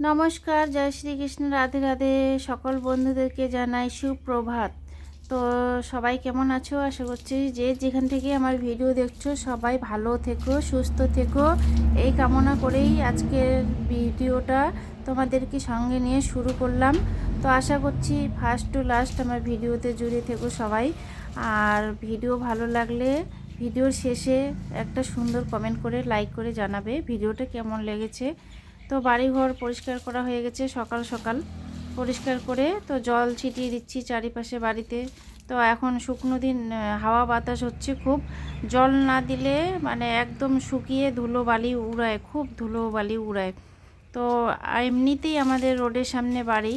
নমস্কার, জয় শ্রীকৃষ্ণ। রাধে রাধে সকল বন্ধুদেরকে জানাই সুপ্রভাত। তো সবাই কেমন আছো? আশা করছি যে যেখান থেকে আমার ভিডিও দেখছ, সবাই ভালো থেকো, সুস্থ থেকো। এই কামনা করেই আজকের ভিডিওটা তোমাদেরকে সঙ্গে নিয়ে শুরু করলাম। তো আশা করছি ফার্স্ট টু লাস্ট আমার ভিডিওতে জুড়ে থেকো সবাই। আর ভিডিও ভালো লাগলে ভিডিওর শেষে একটা সুন্দর কমেন্ট করে লাইক করে জানাবে ভিডিওটা কেমন লেগেছে। তো বাড়িঘর পরিষ্কার করা হয়ে গেছে সকাল সকাল। পরিষ্কার করে তো জল ছিটিয়ে দিচ্ছি চারিপাশে বাড়িতে। তো এখন শুকনো দিন হাওয়া বাতাস হচ্ছে খুব। জল না দিলে মানে একদম শুকিয়ে ধুলো বালি উড়ায়, খুব ধুলো বালি উড়ায়। তো এমনিতেই আমাদের রোডের সামনে বাড়ি।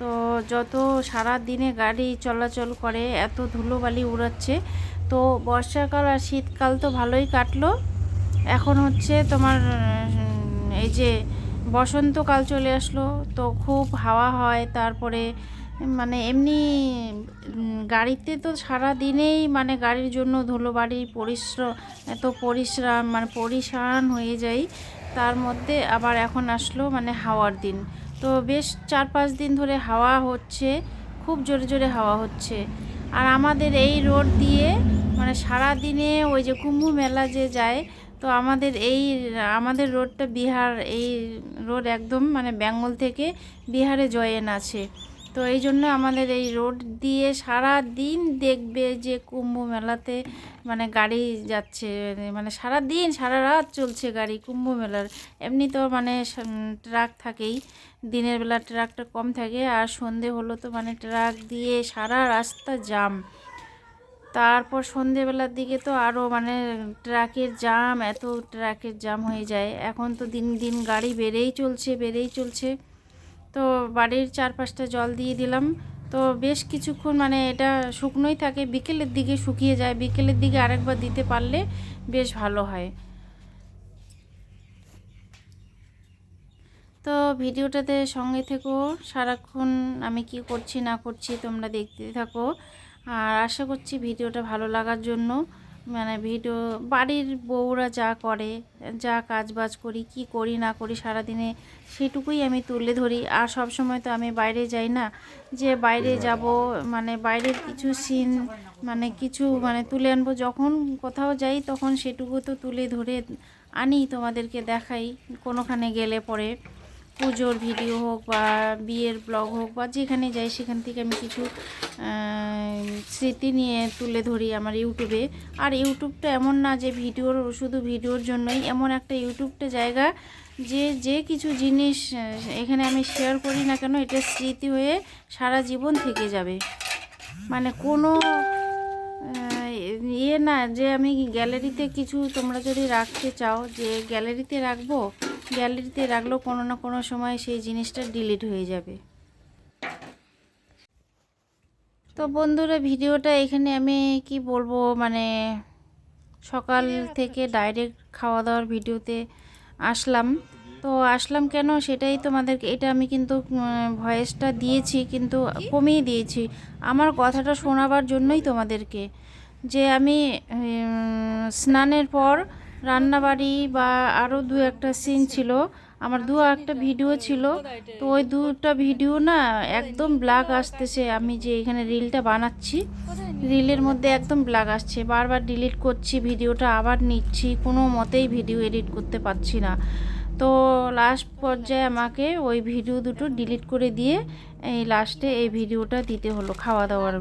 তো যত সারা দিনে গাড়ি চলাচল করে, এত ধুলোবালি উড়াচ্ছে। তো বর্ষাকাল আর শীতকাল তো ভালোই কাটলো। এখন হচ্ছে তোমার এই যে বসন্তকাল চলে আসলো, তো খুব হাওয়া হয়, তারপরে মানে এমনি গাড়িতে তো সারা দিনেই মানে গাড়ির জন্য ধুলোবাড়ি পরিশ্রম এত পরিশ্রম মানে পরিশান হয়ে যায় তার মধ্যে আবার এখন আসলো মানে হাওয়ার দিন। তো বেশ চার পাঁচ দিন ধরে হাওয়া হচ্ছে, খুব জোরে জোরে হাওয়া হচ্ছে। আর আমাদের এই রোড দিয়ে মানে সারা দিনে ওই যে কুম্ভ মেলা যে যায় তো আমাদের এই, আমাদের রোডটা বিহার, এই রোড একদম মানে বেঙ্গল থেকে বিহারে জয়েন আছে। তো এই জন্য আমাদের এই রোড দিয়ে সারা দিন দেখবে যে কুম্ভ মেলাতে মানে গাড়ি যাচ্ছে মানে সারা দিন সারা রাত চলছে গাড়ি কুম্ভ মেলার। এমনি তো মানে ট্রাক থাকেই, দিনের বেলা ট্রাকটা কম থাকে আর সন্ধে হলো তো মানে ট্রাক দিয়ে সারা রাস্তা জাম। তারপর সন্ধেবেলার দিকে তো আরও মানে ট্রাকের জাম এত ট্রাকের জাম হয়ে যায়। এখন তো দিন দিন গাড়ি বেড়েই চলছে বেড়েই চলছে। তো বাড়ির চারপাশটা জল দিয়ে দিলাম। তো বেশ কিছুক্ষণ মানে এটা শুকনোই থাকে, বিকেলের দিকে শুকিয়ে যায়। বিকেলের দিকে আরেকবার দিতে পারলে বেশ ভালো হয়। তো ভিডিওটাতে সঙ্গে থেকো। সারাক্ষণ আমি কি করছি না করছি তোমরা দেখতে থাকো। আর আশা করছি ভিডিওটা ভালো লাগার জন্য। মানে ভিডিও বাড়ির বউরা যা করে যা কাজ বাজ করি কি করি না করি সারাদিনে সেটুকুই আমি তুলে ধরি। আর সব সময় তো আমি বাইরে যাই না যে বাইরে যাব মানে বাইরের কিছু সিন মানে কিছু মানে তুলে আনব। যখন কোথাও যাই তখন সেটুকু তো তুলে ধরে আনি তোমাদেরকে দেখাই কোনোখানে গেলে পরে। পুজোর ভিডিও হোক বা বিয়ের ব্লগ হোক বা যেখানে যাই, সেখান থেকে আমি কিছু স্মৃতি নিয়ে তুলে ধরি আমার ইউটিউবে। আর ইউটিউবটা এমন না যে ভিডিওর, শুধু ভিডিওর জন্যই, এমন একটা ইউটিউবটা জায়গা যে যে কিছু জিনিস এখানে আমি শেয়ার করি না কেন, এটা স্মৃতি হয়ে সারা জীবন থেকে যাবে। মানে কোনো ইয়ে না যে আমি গ্যালারিতে কিছু তোমরা যদি রাখতে চাও, যে গ্যালারিতে রাখব গ্যালারিতে রাখলেও কোনো না কোনো সময় সেই জিনিসটা ডিলিট হয়ে যাবে। তো বন্ধুরা, ভিডিওটা এখানে আমি কি বলব মানে সকাল থেকে ডাইরেক্ট খাওয়া দাওয়ার ভিডিওতে আসলাম। তো আসলাম কেন সেটাই তোমাদেরকে এটা আমি কিন্তু ভয়েসটা দিয়েছি, কিন্তু কমিয়ে দিয়েছি। আমার কথাটা শোনাবার জন্যই তোমাদেরকে যে আমি স্নানের পর রান্নাবাড়ি বা আরও দু একটা সিন ছিল। আমার দু একটা ভিডিও ছিল। তো ওই দুটা ভিডিও না একদম ব্ল্যাক আসতেছে। আমি যে এখানে রিলটা বানাচ্ছি রিলের মধ্যে একদম ব্ল্যাক আসছে। বারবার ডিলিট করছি ভিডিওটা আবার নিচ্ছি, কোনো মতেই ভিডিও এডিট করতে পারছি না। তো লাস্ট পর্যায়ে আমাকে ওই ভিডিও দুটো ডিলিট করে দিয়ে এই লাস্টে এই ভিডিওটা দিতে হলো, খাওয়া দাওয়ার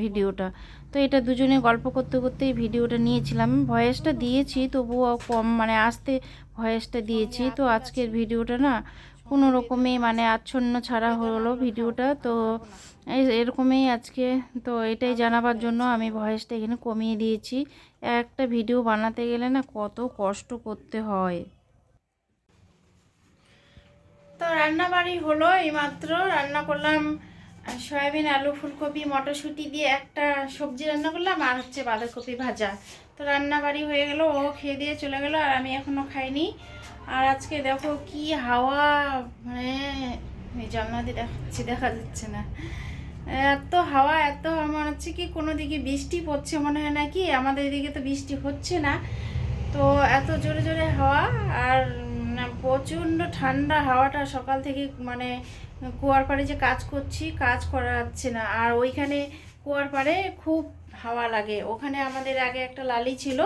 ভিডিওটা তো এটা দুজনে গল্প করতে করতে এই ভিডিওটা নিয়েছিলাম। ভয়েসটা দিয়েছি, তবুও কম মানে আসতে ভয়েসটা দিয়েছি। তো আজকের ভিডিওটা না কোনো রকমে মানে আচ্ছন্ন ছাড়া হলো ভিডিওটা তো এরকমই আজকে, তো এটাই জানাবার জন্য আমি ভয়েসটা এখানে কমিয়ে দিয়েছি। একটা ভিডিও বানাতে গেলে না কত কষ্ট করতে হয়। তো রান্না বাড়ি হলো এইমাত্র। রান্না করলাম সয়াবিন, আলু, ফুলকপি, মটরশুঁটি দিয়ে একটা সবজি রান্না করলাম আর হচ্ছে বাঁধাকপি ভাজা। তো রান্না বাড়ি হয়ে গেল, ও খেয়ে দিয়ে চলে গেল আর আমি এখনও খাইনি। আর আজকে দেখো কি হাওয়া মানে জানলা দিয়ে দেখাচ্ছি, দেখা যাচ্ছে না। এত হাওয়া এত হাওয়া, মনে হচ্ছে কি কোনো দিকে বৃষ্টি পড়ছে মনে হয় নাকি? আমাদের এদিকে তো বৃষ্টি হচ্ছে না। তো এত জোরে জোরে হাওয়া আর প্রচণ্ড ঠান্ডা হাওয়াটা সকাল থেকে মানে কুয়ার পাড়ে যে কাজ করছি, কাজ করা যাচ্ছে না। আর ওইখানে কুয়ার পাড়ে খুব হাওয়া লাগে। ওখানে আমাদের আগে একটা লালি ছিল।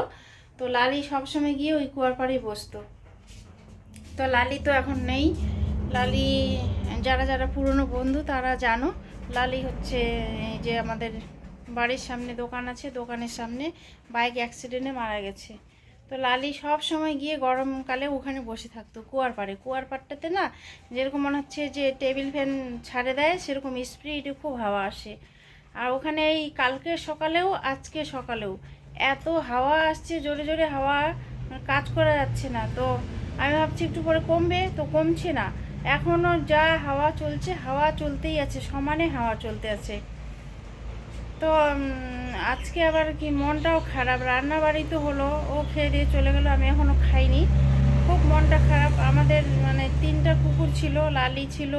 তো লালি সবসময় গিয়ে ওই কুয়ার পাড়েই বসতো। তো লালি তো এখন নেই। লালি, যারা যারা পুরনো বন্ধু তারা জানো, লালি হচ্ছে এই যে আমাদের বাড়ির সামনে দোকান আছে, দোকানের সামনে বাইক অ্যাক্সিডেন্টে মারা গেছে। তো লালি সব সময় গিয়ে গরমকালে ওখানে বসে থাকতো, কুয়ার পাড়ে। কুয়ার পাড়টাতে না যেরকম মনে হচ্ছে যে টেবিল ফ্যান ছাড়ে দেয়, সেরকম স্প্রিটে খুব হাওয়া আসে। আর ওখানে এই কালকে সকালেও, আজকে সকালেও এত হাওয়া আসছে, জোরে জোরে হাওয়া কাজ করা যাচ্ছে না। তো আমি ভাবছি একটু পরে কমবে, তো কমছে না। এখনও যা হাওয়া চলছে, হাওয়া চলতেই আছে, সমানে হাওয়া চলতে আছে। তো আজকে আবার কি মনটাও খারাপ রান্না বাড়ি তো হলো, ও খেয়ে দিয়ে চলে গেলো, আমি এখনও খাইনি। খুব মনটা খারাপ, আমাদের মানে তিনটা কুকুর ছিল, লালি ছিল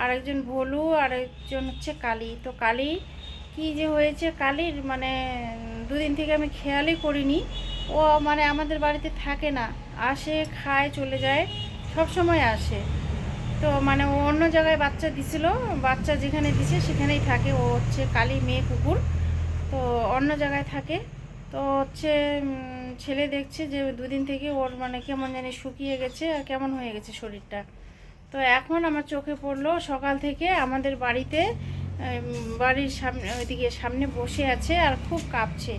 আর একজন ভলু আর একজন হচ্ছে কালী। তো কালী, কি যে হয়েছে, কালীর মানে দুদিন থেকে আমি খেয়ালই করিনি। ও মানে আমাদের বাড়িতে থাকে না, আসে, খায়, চলে যায় সব সময় আসে। তো মানে ও অন্য জায়গায় বাচ্চা দিছিল, বাচ্চা যেখানে দিছে সেখানেই থাকে। ও হচ্ছে কালী মেয়ে কুকুর, তো অন্য জায়গায় থাকে। তো হচ্ছে ছেলে দেখছে যে দুদিন থেকে ওর মানে কেমন জানি শুকিয়ে গেছে আর কেমন হয়ে গেছে শরীরটা। তো এখন আমার চোখে পড়ল, সকাল থেকে আমাদের বাড়িতে বাড়ির সামনে, ওইদিকে সামনে বসে আছে আর খুব কাঁপছে।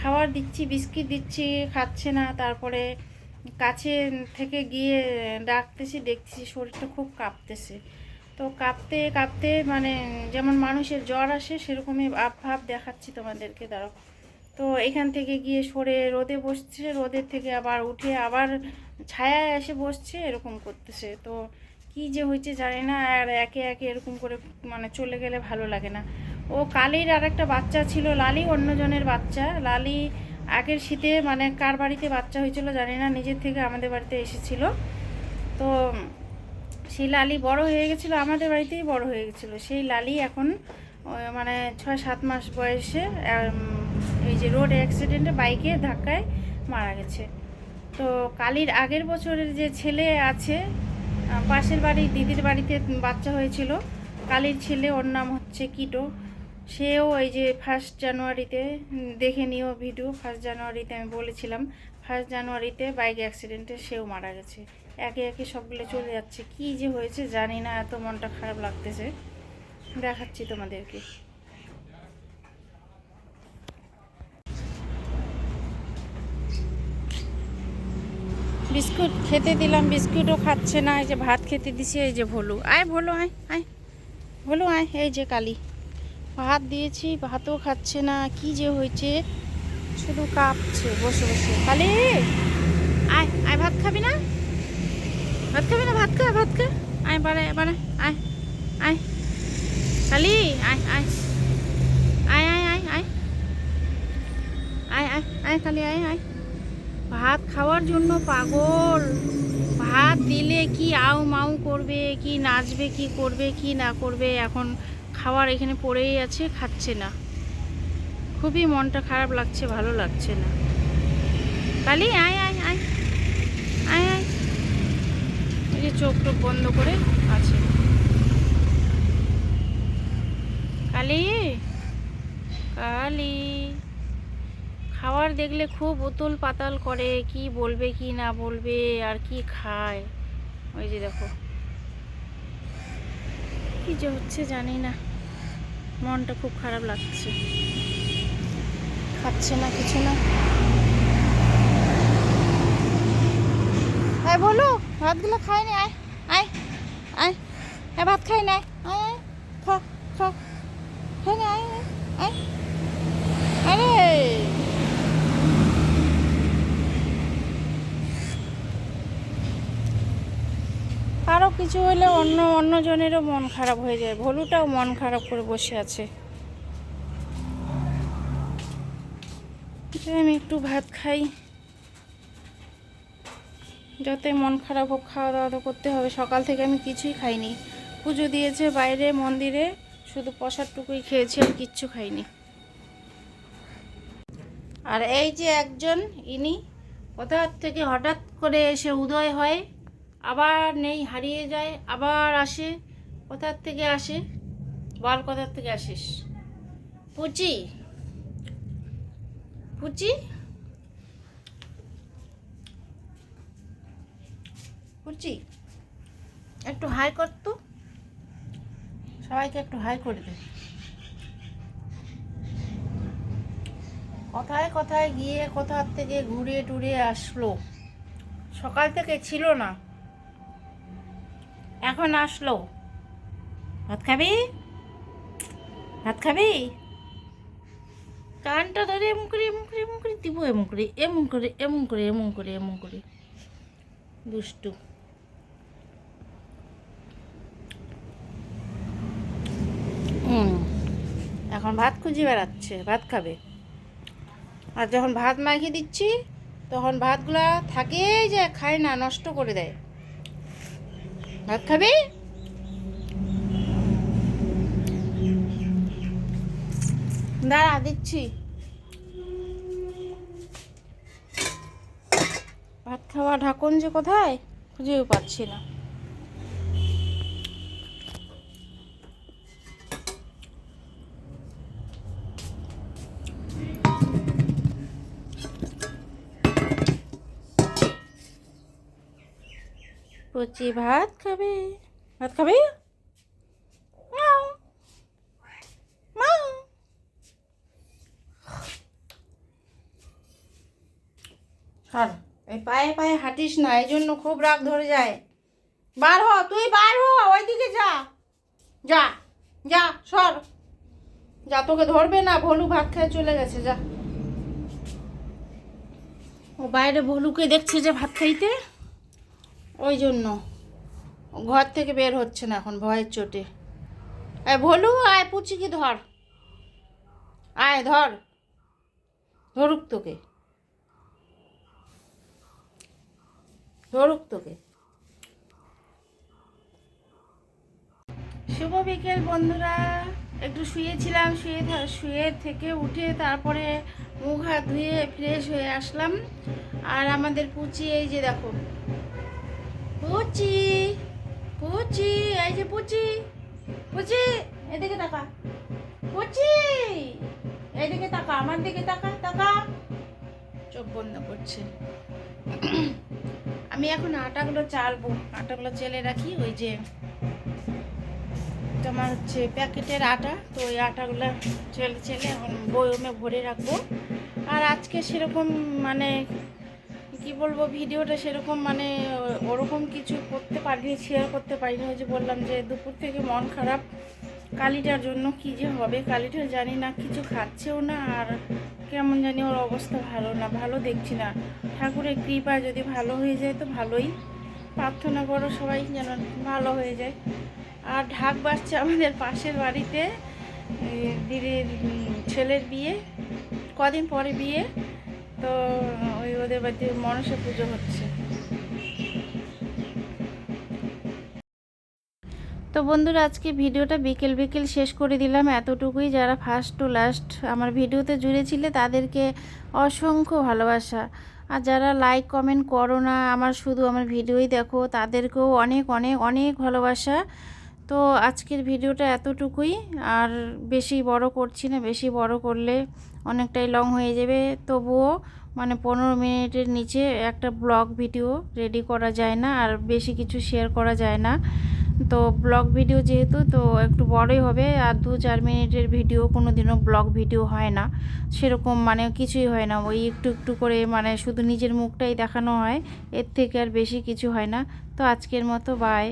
খাবার দিচ্ছি, বিস্কিট দিচ্ছি, খাচ্ছে না, তারপরে কাছে থেকে গিয়ে ডাকতেছি দেখছি শরীরটা খুব কাঁপতেছে। তো কাঁপতে কাঁপতে মানে যেমন মানুষের জ্বর আসে, সেরকমই ভাব ভাব দেখাচ্ছি তোমাদেরকে, দাঁড়াও। তো এখান থেকে গিয়ে সরে রোদে বসছে রোদের থেকে আবার উঠে আবার ছায়ায় এসে বসছে, এরকম করতেছে। তো কি যে হয়েছে জানি না, আর একে একে এরকম করে মানে চলে গেলে ভালো লাগে না। ও কালির আর একটা বাচ্চা ছিল লালি, অন্যজনের বাচ্চা। লালি আগের শীতে মানে কার বাড়িতে বাচ্চা হয়েছিল জানি না, নিজের থেকে আমাদের বাড়িতে এসেছিল। তো সেই লালি বড় হয়ে গেছিল, আমাদের বাড়িতেই বড় হয়ে গেছিল। সেই লালি এখন মানে ছয় সাত মাস বয়সে এই যে রোড অ্যাক্সিডেন্টে বাইকে ধাক্কায় মারা গেছে। তো কালির আগের বছরের যে ছেলে আছে পাশের বাড়ি, দিদির বাড়িতে বাচ্চা হয়েছিল, কালির ছেলে ওর নাম হচ্ছে কিটো। সেও এই যে ফার্স্ট জানুয়ারিতে দেখে নিও ভিডিও ফার্স্ট জানুয়ারিতে আমি বলেছিলাম ফার্স্ট জানুয়ারিতে বাইক অ্যাক্সিডেন্টে সেও মারা গেছে। একে একে সবগুলো চলে যাচ্ছে। কি যে হয়েছে জানি না, এত মনটা খারাপ লাগতেছে। দেখাচ্ছি তোমাদেরকে। বিস্কুট খেতে দিলাম, বিস্কুটও খাচ্ছে না, এই যে ভাত খেতে দিছি, এই যে ভলু। আয় ভলু, আয় আয়। ভলু, আয়, এই যে কালি। ভাত দিয়েছি, ভাতও খাচ্ছে না, কি যে হয়েছে? শুধু কাঁপছে, বসে বসে। কালি আয় আয়, ভাত খাবি না? ভাত খাবি না? ভাত খা ভাত খা। আয়, বাড়ে বাড়ে, আয় আয়। কালি আয় আয়। আয় আয় আয় আয়। আয় আয় আয়, খালি আয় আয়। ভাত খাওয়ার জন্য পাগল। ভাত দিলে কি আউ মাউ করবে, কি নাচবে, কি করবে, কি না করবে? এখন খাওয়ার এখানে পড়েই আছে, খাচ্ছে না। খুবই মনটা খারাপ লাগছে, ভালো লাগছে না। কালি, আয় আয় আয়। আয় আয়। এই যে চোখ টোক বন্ধ করে আছে। কালি কালি। খাওয়ার দেখলে খুব উতল পাতাল করে, কি বলবে, কি না বলবে, আর কি খায়। ওই যে দেখো। কি যে হচ্ছে জানি না। মনটা খুব খারাপ লাগছে। খাচ্ছে না, কিছু না। আয় বলো, ভাতগুলো খাই নি, আয় আয় আয়। হ্যাঁ ভাত খাই না, আয় আয় খা খা। খাই না আয় আয় আয় আরে কারও কিছু হলে অন্য, অন্যজনেরও মন খারাপ হয়ে যায়। ভলুটাও মন খারাপ করে বসে আছে। আমি একটু ভাত খাই। যতই মন খারাপ হোক খাওয়া দাওয়া তো করতে হবে। সকাল থেকে আমি কিছুই খাইনি। পুজো দিয়েছে বাইরে, মন্দিরে। শুধু প্রসাদটুকুই খেয়েছি, আর কিচ্ছু খাইনি। আর এই যে একজন, ইনি কোথা থেকে হঠাৎ করে এসে উদয় হয়? আবার নেই, হারিয়ে যায়, আবার আসে। কোথার থেকে আসে? বল কোথার থেকে আসিস? পুচি? পুচি? পুচি, একটু হাই কর তো। সবাইকে একটু হাই করে দে। কোথায় কোথায় গিয়ে কোথার থেকে ঘুরে টুরে আসলো? সকাল থেকে ছিল না। এখন আসলো। ভাত খাবি? ভাত খাবি? কানটা ধরে এমন করে এমন করে এমন করে, দিব এমন করে এমন করে এমন করে এমন করে এমন করে। দুষ্টু। এখন ভাত খুঁজে বেড়াচ্ছে, ভাত খাবে। আর যখন ভাত মাখিয়ে দিচ্ছি, তখন ভাতগুলা থাকেই যায় খায় না, নষ্ট করে দেয়। ভাত খাবি? দাঁড়া দিচ্ছি। ভাত খাওয়া ঢাকন যে কোথায়? খুঁজেও পাচ্ছি না। কচি ভাত খাবে। ভাত খাবে। সর এই পায়ে পায়ে হাঁটিস না এই জন্য খুব রাগ ধরে যায়। বার হ তুই বার হ ওইদিকে যা। যা যা সর। যা তোকে ধরবে না ভলু ভাত খেয়ে চলে গেছে যা। ও বাইরে ভলুকে দেখছে যে ভাত খাইতে। ওই জন্য। ঘর থেকে বের হচ্ছে না এখন, ভয়ের চোটে। আয় ভলু, আয়, পুচিকে ধর। আয়, ধর। ধরুক তোকে। ধরুক তোকে। শুভ বিকেল বন্ধুরা। একটু শুয়েছিলাম, শুয়ে শুয়ে থেকে উঠে তারপরে মুখ হাত ধুয়ে ফ্রেশ হয়ে আসলাম। আর আমাদের পুচি, এই যে দেখো পুচি পুচি, এই যে পুচি পুচি, এদিকে তাকা। পুচি এইদিকে তাকা, আমার দিকে তাকা তাকা। চোখ বন্ধ করছে। আমি এখন আটাগুলো চালবো। আটাগুলো চেলে রাখি, ওই যে তোমার হচ্ছে প্যাকেটের আটা, তো ওই আটাগুলো চেলে চেলে এখন বয়মে ভরে রাখব। আর আজকে সেরকম মানে কি বলব, ভিডিওটা সেরকম মানে ওরকম কিছু করতে পারিনি শেয়ার করতে পারিনি। ওই যে বললাম যে দুপুর থেকে মন খারাপ। কালিটার জন্য কি যে হবে, কালিটা জানি না, কিছু খাচ্ছেও না, আর কেমন জানি ওর অবস্থা ভালো না, ভালো দেখছি না। ঠাকুরের কৃপা যদি ভালো হয়ে যায় তো ভালোই। প্রার্থনা করো সবাই যেন ভালো হয়ে যায়। আর ঢাক বাজছে আমাদের পাশের বাড়িতে দিদির ছেলের বিয়ে, কদিন পরে বিয়ে? তো ওই ওদের বাড়িতে মনসা পুজো হচ্ছে। তো বন্ধুরা, আজকে ভিডিওটা বিকেল বিকেল শেষ করে দিলাম এতটুকুই। যারা ফার্স্ট টু লাস্ট আমার ভিডিওতে জুড়েছিলে তাদেরকে অসংখ্য ভালোবাসা। আর যারা লাইক কমেন্ট করো না, আমার শুধু আমার ভিডিওই দেখো, তাদেরকেও অনেক অনেক অনেক ভালোবাসা। তো আজকের ভিডিওটা এতটুকুই। আর বেশি বড় করছি না, বেশি বড় করলে অনেকটাই লং হয়ে যাবে। তবুও মানে পনেরো মিনিটের নিচে একটা ব্লগ ভিডিও রেডি করা যায় না আর বেশি কিছু শেয়ার করা যায় না। তো ব্লগ ভিডিও যেহেতু, তো একটু বড়ই হবে। আর দু চার মিনিটের ভিডিও কোনো দিনও ব্লগ ভিডিও হয় না। সেরকম মানে কিছুই হয় না। ওই একটু একটু করে মানে শুধু নিজের মুখটাই দেখানো হয়। এর থেকে আর বেশি কিছু হয় না। তো আজকের মতো বাই